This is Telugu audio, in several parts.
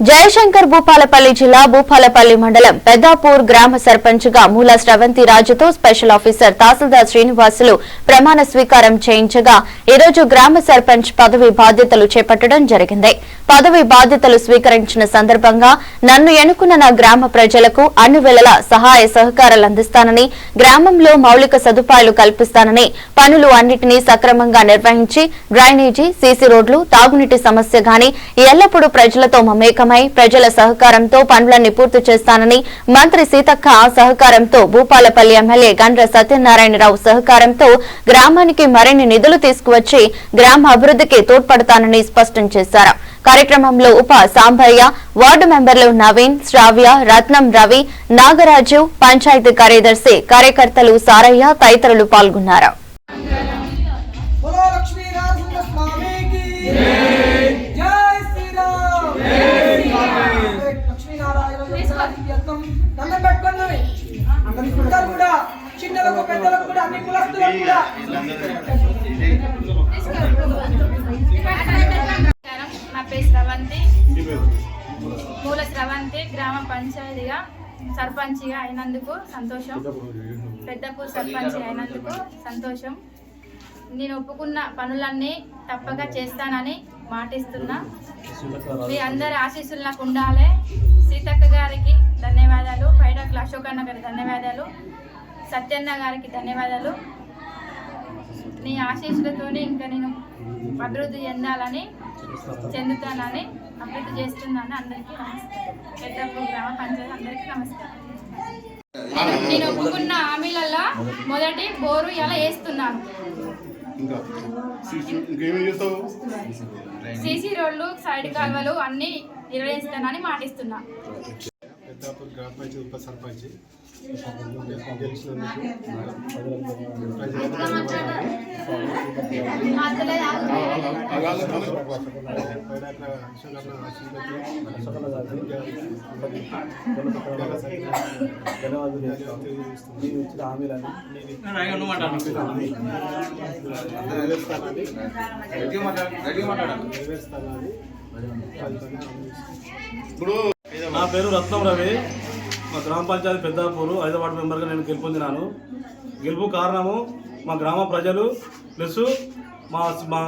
జయశంకర్ భూపాలపల్లి జిల్లా భూపాలపల్లి మండలం పెద్దాపూర్ గ్రామ సర్పంచ్గా మూల స్రవంతి రాజుతో స్పెషల్ ఆఫీసర్ తహసీల్దార్ శ్రీనివాసులు ప్రమాణ స్వీకారం చేయించగా ఈ రోజు గ్రామ సర్పంచ్ పదవి బాధ్యతలు చేపట్టడం జరిగింది. పదవి బాధ్యతలు స్వీకరించిన సందర్భంగా నన్ను ఎన్నుకున్న నా గ్రామ ప్రజలకు అన్ని వేళలా సహాయ సహకారాలు అందిస్తానని గ్రామంలో మౌలిక సదుపాయాలు కల్పిస్తానని పనులు అన్నిటినీ సక్రమంగా నిర్వహించి డ్రైనేజీ సీసీ రోడ్లు తాగునీటి సమస్య గాని ఎల్లప్పుడూ ప్రజలతో మమేకం సిద్దమై ప్రజల సహకారంతో పనులన్నీ పూర్తి చేస్తానని మంత్రి సీతక్క సహకారంతో భూపాలపల్లి ఎమ్మెల్యే గండ్ర సత్యనారాయణరావు సహకారంతో గ్రామానికి మరిన్ని నిధులు తీసుకువచ్చి గ్రామ అభివృద్ధికి తోడ్పడతానని స్పష్టం చేశారు. కార్యక్రమంలో ఉప సాంబయ్య వార్డు మెంబర్లు నవీన్ శ్రావ్య రత్నం రవి నాగరాజు పంచాయతీ కార్యదర్శి కార్యకర్తలు సారయ్య తదితరులు పాల్గొన్నారు. నా పేరు స్రవంతి. మూల స్రవంతి గ్రామ పంచాయతీగా సర్పంచిగా అయినందుకు సంతోషం. పెద్దపూర్ సర్పంచి అయినందుకు సంతోషం. నేను ఒప్పుకున్న పనులన్నీ తప్పక చేస్తానని మాటిస్తున్నా. మీ అందరి ఆశీస్సులు నాకు ఉండాలి. సీతక్క గారికి ధన్యవాదాలు పైడకుల అశోక్ అన్న గారికి ధన్యవాదాలు. సత్యన్న గారికి ధన్యవాదాలు. నీ ఆశీస్సులతోనే ఇంకా నేను అభివృద్ధి చెందాలని చెందుతానని అభివృద్ధి చేస్తున్నాను. అందరికీ నమస్కారం. పెద్దపూర్ గ్రామ పంచాయతీ అందరికీ నమస్కారం. నేను ఒప్పుకున్న హామీలలో మొదటి బోరు ఇలా వేస్తున్నాను. సీసీ రోడ్లు సైడ్ కాలువలు అన్నీ నిర్వహిస్తానని మాటిస్తున్నా. పెద్దాపూర్ గ్రామ పంచాయతీ ఉప సర్పంచ్ నెరవేరుస్తానని ఇప్పుడు నా పేరు రత్నం రవి. మా గ్రామ పంచాయతీ పెద్దాపూరు. ఐదో వార్డు మెంబర్గా నేను గెలుపొందినాను. గెలుపు కారణము మా గ్రామ ప్రజలు ప్లస్ మా మా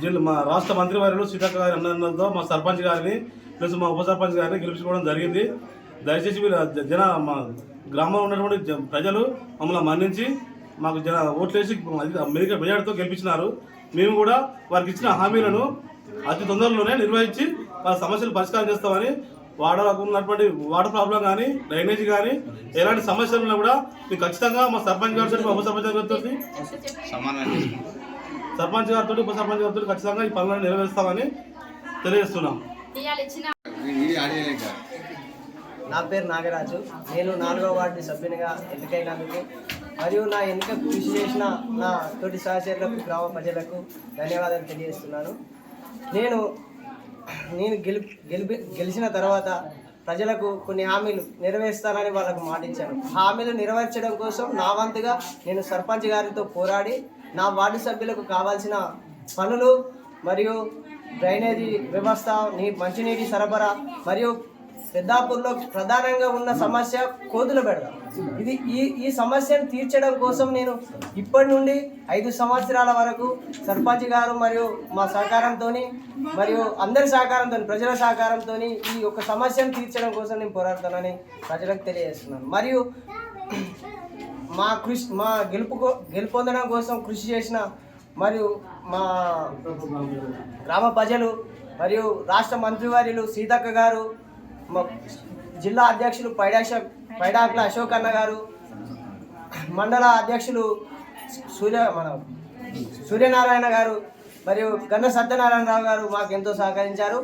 జిల్లా మా రాష్ట్ర మంత్రివర్యులు సీతక్క గారి అన్నంతో మా సర్పంచ్ గారిని ప్లస్ మా ఉప సర్పంచ్ గారిని గెలిపించుకోవడం జరిగింది. దయచేసి మీరు జన మా గ్రామంలో ఉన్నటువంటి జ- ప్రజలు మమ్మల్ని మన్నించి మాకు జన ఓట్లేసి మెరుగ మెజార్టీతో గెలిపించినారు. మేము కూడా వారికి ఇచ్చిన హామీలను అతి తొందరలోనే నిర్వహించి వాళ్ళ సమస్యలు పరిష్కారం చేస్తామని వాడలకు ఉన్నటువంటి వాటర్ ప్రాబ్లం కానీ డ్రైనేజీ కానీ ఎలాంటి సమస్యలు ఉన్నా కూడా మేము ఖచ్చితంగా మా సర్పంచ్ గారితో ఉప సర్పంచ్ గారితో సర్పంచ్ గారితో ఉప సర్పంచ్ గారితో ఖచ్చితంగా ఈ పనులను నెరవేరుస్తామని తెలియజేస్తున్నాం. నా పేరు నాగరాజు. నేను నాలుగో వార్డు సభ్యునిగా ఎన్నికైనందుకు మరియు నా ఎన్నికకు కృషి చేసిన నా తోటి సహచరులకు గ్రామ ప్రజలకు ధన్యవాదాలు తెలియజేస్తున్నాను. నేను నేను గెలి గెలిపి గెలిచిన తర్వాత ప్రజలకు కొన్ని హామీలు నెరవేరుస్తానని వాళ్ళకు మాటించాను హామీలు నెరవేర్చడం కోసం నా వంతుగా నేను సర్పంచ్ గారితో పోరాడి నా వార్డు సభ్యులకు కావాల్సిన పనులు మరియు డ్రైనేజీ వ్యవస్థ నీ మంచినీటి సరఫరా మరియు పెద్దాపూర్లో ప్రధానంగా ఉన్న సమస్య కోతుల బెడద. ఇది ఈ ఈ సమస్యను తీర్చడం కోసం నేను ఇప్పటి నుండి ఐదు సంవత్సరాల వరకు సర్పంచ్ గారు మరియు మా సహకారంతో మరియు అందరి సహకారంతో ప్రజల సహకారంతో ఈ యొక్క సమస్యను తీర్చడం కోసం నేను పోరాడుతానని ప్రజలకు తెలియజేస్తున్నాను. మరియు మా కృషి మా గెలుపు గెలుపొందడం కోసం కృషి చేసిన మరియు మా గ్రామ ప్రజలు మరియు రాష్ట్ర మంత్రివర్యులు సీతక్క గారు జిల్లా అధ్యక్షులు పైడాశ పైడాకుల అశోక్ అన్న గారు మండల అధ్యక్షులు సూర్య మన సూర్యనారాయణ గారు మరియు గన్న సత్యనారాయణరావు గారు మాకు ఎంతో సహకరించారు.